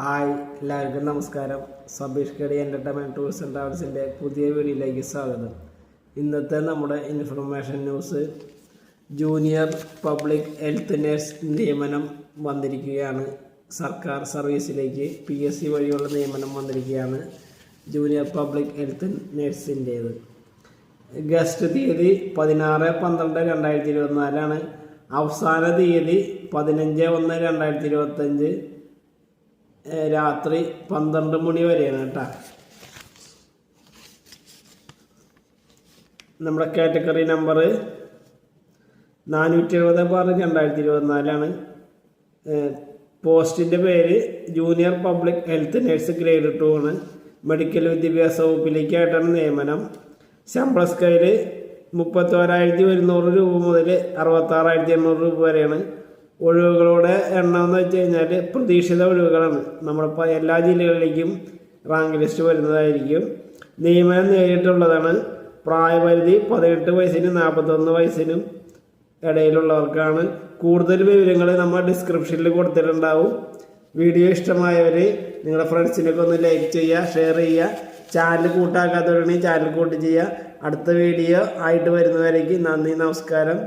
Hi എല്ലാവർക്കും നമസ്കാരം. സബീഷ് കടി എന്റർടൈൻമെന്റ് ആൻഡ് ട്രാവൽസിന്റെ പുതിയ വീഡിയോയിലേക്ക് സ്വാഗതം. ഇന്നത്തെ നമ്മുടെ information news junior public health nurse നിയമനം വന്നിരിക്കുകയാണ്. സർക്കാർ സർവീസിലേക്ക് പി എസ് സി വഴിയുള്ള നിയമനം വന്നിരിക്കുകയാണ് ജൂനിയർ പബ്ലിക് ഹെൽത്ത് നഴ്സിന്റേത് ഗസ്റ്റ് തീയതി പതിനാറ് പന്ത്രണ്ട് രണ്ടായിരത്തി ഇരുപത്തിനാലാണ് അവസാന തീയതി പതിനഞ്ച് ഒന്ന് രണ്ടായിരത്തി ഇരുപത്തഞ്ച് രാത്രി പന്ത്രണ്ട് മണി വരെയാണ് കേട്ടോ. നമ്മുടെ കാറ്റഗറി നമ്പർ നാനൂറ്റി എഴുപത് ബാർ രണ്ടായിരത്തി ഇരുപത്തിനാലാണ് പോസ്റ്റിന്റെ പേര് junior public health nurse grade two ആണ്. മെഡിക്കൽ വിദ്യാഭ്യാസ വകുപ്പിലേക്കായിട്ടാണ് നിയമനം. ശമ്പള സ്കെയിൽ മുപ്പത്തോരായിരത്തി ഒരുന്നൂറ് രൂപ മുതൽ അറുപത്താറായിരത്തി എണ്ണൂറ് രൂപ വരെയാണ്. ഒഴിവുകളുടെ എണ്ണം എന്ന് വെച്ച് കഴിഞ്ഞാൽ പ്രതീക്ഷിത ഒഴിവുകളാണ്. നമ്മളിപ്പോൾ എല്ലാ ജില്ലകളിലേക്കും റാങ്ക് ലിസ്റ്റ് വരുന്നതായിരിക്കും. നിയമനം നേരിട്ടുള്ളതാണ്. പ്രായപരിധി പതിനെട്ട് വയസ്സിനും നാൽപ്പത്തൊന്ന് വയസ്സിനും ഇടയിലുള്ളവർക്കാണ്. കൂടുതൽ വിവരങ്ങൾ നമ്മൾ ഡിസ്ക്രിപ്ഷനിൽ കൊടുത്തിട്ടുണ്ടാവും. വീഡിയോ ഇഷ്ടമായവർ നിങ്ങളുടെ ഫ്രണ്ട്സിനൊക്കെ ഒന്ന് ലൈക്ക് ചെയ്യുക ഷെയർ ചെയ്യുക. ചാനൽ കൂട്ടാക്കാത്തവരുണ്ടെങ്കിൽ ചാനൽ കൂട്ട് ചെയ്യുക. അടുത്ത വീഡിയോ ആയിട്ട് വരുന്നവരേക്ക് നന്ദി നമസ്കാരം.